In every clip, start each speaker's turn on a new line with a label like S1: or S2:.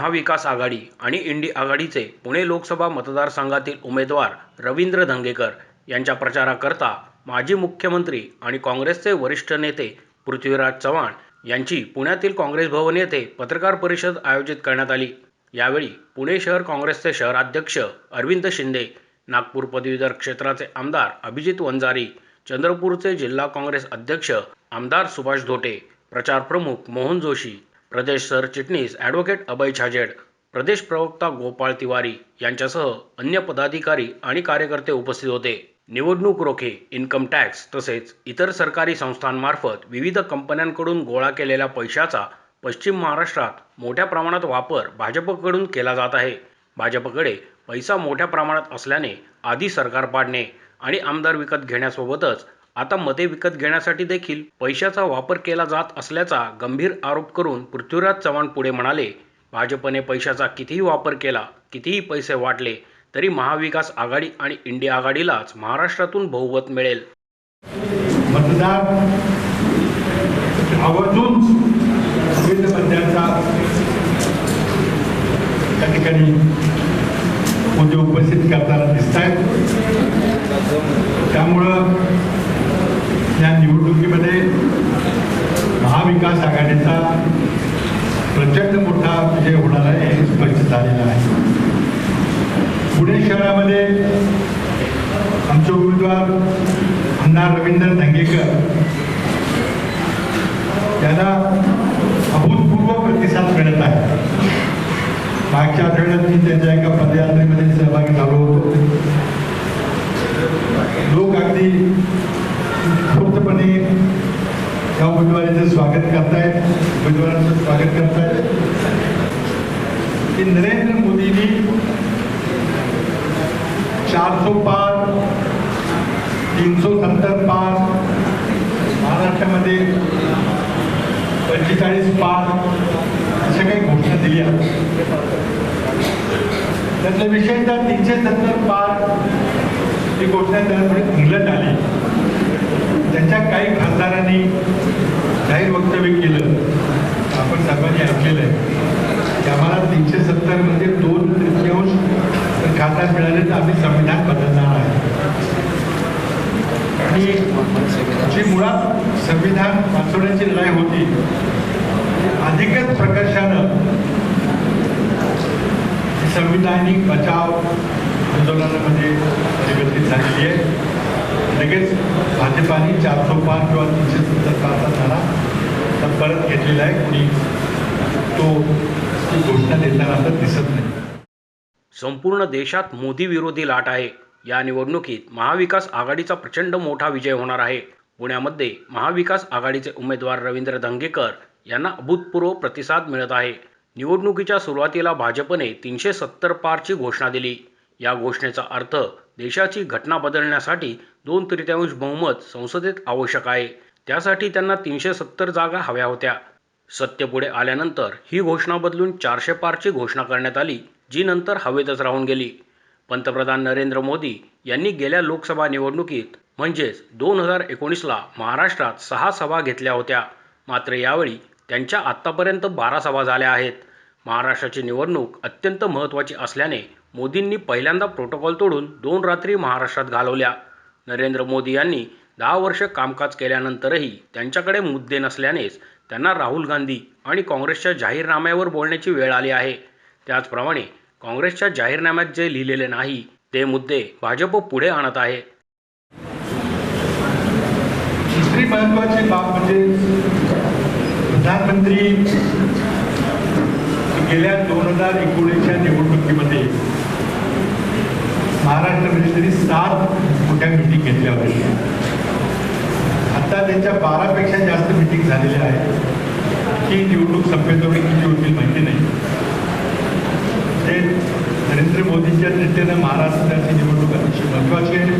S1: महाविकास आघाडी आणि इंडी आघाडीचे पुणे लोकसभा मतदारसंघातील उमेदवार रवींद्र धंगेकर यांच्या प्रचाराकरता माजी मुख्यमंत्री आणि काँग्रेसचे वरिष्ठ नेते पृथ्वीराज चव्हाण यांची पुण्यातील काँग्रेस भवन येथे पत्रकार परिषद आयोजित करण्यात आली. यावेळी पुणे शहर काँग्रेसचे शहराध्यक्ष अरविंद शिंदे नागपूर पदवीधर क्षेत्राचे आमदार अभिजित वंजारी चंद्रपूरचे जिल्हा काँग्रेस अध्यक्ष आमदार सुभाष धोटे प्रचार प्रमुख मोहन जोशी प्रदेश सरचिटणीस ॲडव्होकेट अभय छाजेड प्रदेश प्रवक्ता गोपाळ तिवारी यांच्यासह अन्य पदाधिकारी आणि कार्यकर्ते उपस्थित होते. निवडणूक रोखे इन्कम टॅक्स तसेच इतर सरकारी संस्थांमार्फत विविध कंपन्यांकडून गोळा केलेल्या पैशाचा पश्चिम महाराष्ट्रात मोठ्या प्रमाणात वापर भाजपकडून केला जात आहे. भाजपकडे पैसा मोठ्या प्रमाणात असल्याने आधी सरकार पाडणे आणि आमदार विकत घेण्यासोबतच आता मते विकत घेण्यासाठी देखील पैशाचा वापर केला जात असल्याचा गंभीर आरोप करून पृथ्वीराज चव्हाण पुढे म्हणाले भाजपने पैशाचा कितीही वापर केला कितीही पैसे वाटले तरी महाविकास आघाडी आणि इंडिया आघाडीलाच महाराष्ट्रातून बहुमत मिळेल.
S2: मतदार आवर्जून विविध त्या ठिकाणी उपस्थित करताना दिसत आहेत त्यामुळं या निवडणुकीमध्ये महाविकास आघाडीचा प्रचंड मोठा विजय होणार आहे हे स्पष्ट झालेलं आहे. पुणे शहरामध्ये आमचे उमेदवार आमदार रवींद्र धंगेकर यांना अभूतपूर्व प्रतिसाद मिळत आहे. मागच्या आठवड्यात मी त्यांच्या एका की नरेंद्र मोदींनी चार सौ पार तीन सौ सत्तर पार महाराष्ट्रामध्ये पंचेचाळीस पार अशा काही घोषणा दिल्या. त्यातल्या विषयतः तीनशे सत्तर पार ही घोषणा त्यामुळे इंग्लंड आली. त्यांच्या काही खासदारांनी जाहीर वक्तव्य केलं आपण सर्वांनी ऐकलेलं आहे. आम्हाला तीनशे सत्तर म्हणजे दोन तृतीयांश खासदार मिळाले तर आम्ही संविधान बदलणार आहे. आणि जी मुळात संविधान वाचवण्याची लढाई होती अधिकच प्रकर्षानं संविधानिक बचाव आंदोलनामध्ये परिवर्तित झालेली आहे. लगेच भाजपाने चारशे पाच किंवा तीनशे सत्तर पारचा झाला तर परत घेतलेला आहे. कोणी तो घोषणा देताना तर दिसत नाही.
S1: संपूर्ण देशात मोदी विरोधी लाट आहे. या निवडणुकीत महाविकास आघाडीचा प्रचंड मोठा विजय होणार आहे. पुण्यामध्ये महाविकास आघाडीचे उमेदवार रवींद्र धंगेकर यांना अभूतपूर्व प्रतिसाद मिळत आहे. निवडणुकीच्या सुरुवातीला भाजपने तीनशे सत्तर पारची घोषणा दिली. या घोषणेचा अर्थ देशाची घटना बदलण्यासाठी दोन तृतीयांश बहुमत संसदेत आवश्यक आहे. त्यासाठी त्यांना तीनशे सत्तर जागा हव्या होत्या. सत्य पुढे आल्यानंतर ही घोषणा बदलून चारशे पारची घोषणा करण्यात आली जी नंतर हवेतच राहून गेली. पंतप्रधान नरेंद्र मोदी यांनी गेल्या लोकसभा निवडणुकीत म्हणजेच दोन हजार एकोणीसला महाराष्ट्रात सहा सभा घेतल्या होत्या. मात्र यावेळी त्यांच्या आत्तापर्यंत बारा सभा झाल्या आहेत. महाराष्ट्राची निवडणूक अत्यंत महत्त्वाची असल्याने मोदींनी पहिल्यांदा प्रोटोकॉल तोडून दोन रात्री महाराष्ट्रात घालवल्या. नरेंद्र मोदी यांनी दहा वर्ष कामकाज केल्यानंतरही त्यांच्याकडे मुद्दे नसल्यानेच त्यांना राहुल गांधी आणि काँग्रेसच्या जाहीरनाम्यावर बोलण्याची वेळ आली आहे. त्याचप्रमाणे काँग्रेसच्या जाहीरनाम्यात जे लिहिलेले नाही ते मुद्दे भाजप पुढे आणत आहे.
S2: दुसरी महत्वाची बाब म्हणजे प्रधानमंत्री गेल्या दोन हजार एकोणीसच्या निवडणुकीमध्ये महाराष्ट्रामध्ये तरी सात मोठ्या मिटिंग घेतल्या होत्या. आता त्यांच्या बारापेक्षा जास्त मिटिंग झालेल्या आहेत. ही निवडणूक संपेतोडी किती होतील माहिती नाही. ते नरेंद्र मोदींच्या नेत्यानं महाराष्ट्राची निवडणूक अतिशय महत्वाची आहे.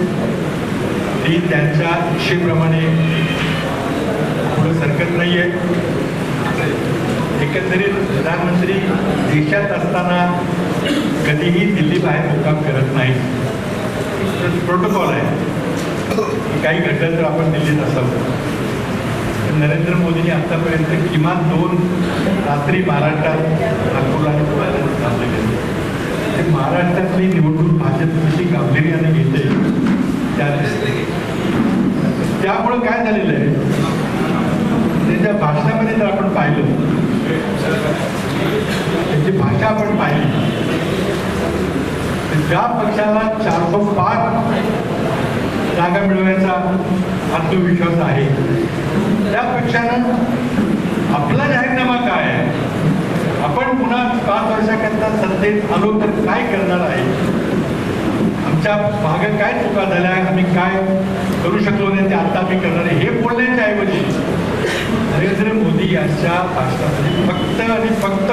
S2: ती त्यांच्या इच्छेप्रमाणे पुढे सरकत नाही आहे एकंदरीत प्रधानमंत्री देशात असताना कधीही दिल्ली बाहेर मुक्काम करत नाही प्रोटोकॉल आहे. काही घडलं तर आपण दिल्लीत असावं. नरेंद्र मोदींनी आतापर्यंत किमान दोन रात्री महाराष्ट्रात नागपूरला आणि पुण्याला साजरे केले. ते महाराष्ट्रातली निवडणूक भाजप कशी गांभीर्याने घेते त्या त्यामुळं काय झालेलं आहे? त्यांच्या भाषणामध्ये जर आपण पाहिलं. त्यांची भाषा आपण पाहिली. तर ज्या पक्षाला चारशे पाच जागा मिळवण्याचा आत्मविश्वास आहे. त्या पक्षानं आपला जाहीरनामा काय आहे? आपण पुन्हा पाच वर्षाकरता सत्तेत आलो तर काय करणार आहे? आमच्या भागात काय चुका झाल्या आम्ही काय करू शकलो नाही ते आता आम्ही करणार आहे हे बोलण्याच्या ऐवजी नरेंद्र मोदी यांच्या भाषणामध्ये फक्त आणि फक्त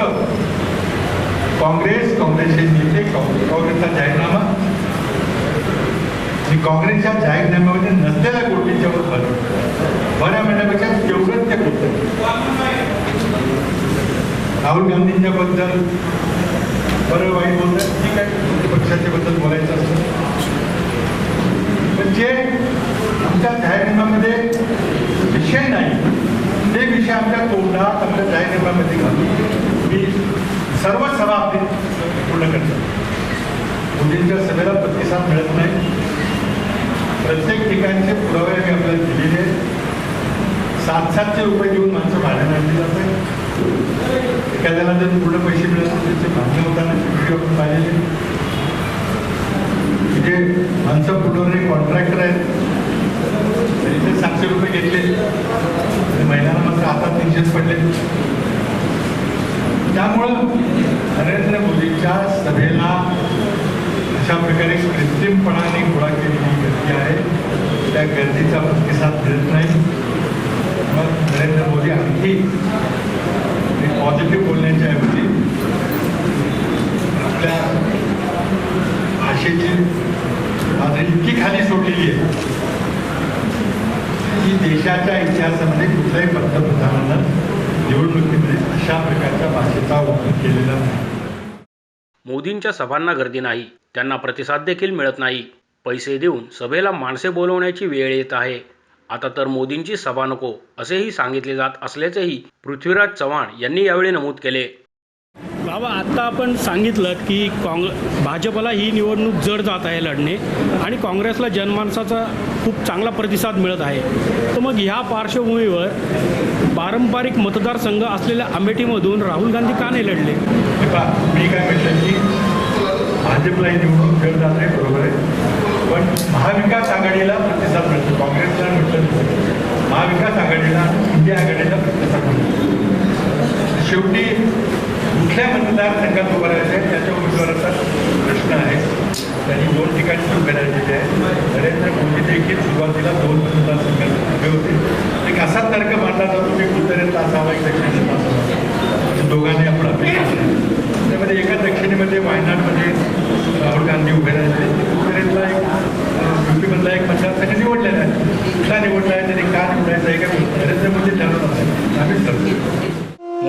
S2: काँग्रेस काँग्रेसचे नेते काँग्रेस- काँग्रेसचा जाहीरनामा आणि काँग्रेसच्या जाहीरनाम्यामध्ये नसलेल्या गोष्टींच्या भर बऱ्या म्हणण्यापेक्षा तेवढंच ते बोलतं राहुल गांधींच्या बद्दल बरं वाईट बोलतात ठीक आहे. पक्षाच्या बद्दल बोलायचं असतं पण जे आमच्या जाहीरनाम्यामध्ये विषय नाही ते विषय आमच्या तोंडात आमच्या जाहीरनाम्यामध्ये घालून मी सर्व सभा आपली पूर्ण करतो. मोदींच्या सभेला प्रतिसाद मिळत नाही. प्रत्येक ठिकाणचे पुरावे आम्ही आपल्याला दिलेले आहेत. सात सातशे रुपये देऊन माणसं भाड्याने आणली जातात एखाद्याला जर पूर्ण पैसे मिळत त्याचे भांडणं होताना व्हिडिओ आपण पाहिलेले म्हणजे माणसं पुढवणे कॉन्ट्रॅक्टर आहेत. त्यांचे सातशे रुपये घेतले. महिन्याला महिलांना मात्र आता तीनशेच पडले. त्यामुळं नरेंद्र मोदींच्या सभेला अशा प्रकारे कृत्रिमपणाने गोळा केलेली गर्दी आहे. त्या गर्दीचा प्रतिसाद मिळत नाही. मग नरेंद्र मोदी आणखी पॉझिटिव्ह बोलण्याच्या ऐवजी आपल्या भाषेची आता इतकी खाली सोडलेली आहे. की देशाच्या इतिहासामध्ये कुठल्याही पंतप्रधानानं निवडणुकीमध्ये अशा प्रकारच्या भाषेचा वापर केलेला नाही.
S1: मोदींच्या सभांना गर्दी नाही. त्यांना प्रतिसाद देखील मिळत नाही. पैसे देऊन सभेला माणसे बोलवण्याची वेळ येत आहे. आता तर मोदींची सभा नको असेही सांगितले जात असल्याचेही पृथ्वीराज चव्हाण यांनी यावेळी नमूद केले.
S3: बाबा आत्ता आपण सांगितलं की काँग भाजपला ही निवडणूक जड जात आहे लढणे आणि काँग्रेसला जनमानसाचा खूप चांगला प्रतिसाद मिळत आहे. तर मग ह्या पार्श्वभूमीवर पारंपरिक मतदारसंघ असलेल्या अमेठीमधून राहुल गांधी का नाही लढले?
S2: हे पहा, मी काय म्हटलं की भाजपला ही निवडणूक जड जात आहे महाविकास आघाडीला प्रतिसाद मिळतो. काँग्रेसला मिळतो. महाविकास आघाडीला इंडिया आघाडीला प्रतिसाद मिळतो. शेवटी कुठल्या मतदारसंघात उभारायचं आहे त्याच्या उमेदवार प्रश्न आहे त्यांनी दोन ठिकाणी उभे राहिलेले आहे नरेंद्र मोदी देखील सुरुवातीला दोन मतदारसंघात उभे होते एक असा तर्क मांडला जातो की उत्तरेतला असावा एक दक्षिणेतला असावा दोघांनी आपण अपेक्षा केली. त्यामध्ये एका दक्षिणेमध्ये वायनाडमध्ये राहुल गांधी उभे राहिले उत्तरेतला एक युपीमधला एक मतदारसंघ निवडलेला आहे कुठला निवडला आहे त्याने का निवडायचा आहे का नरेंद्र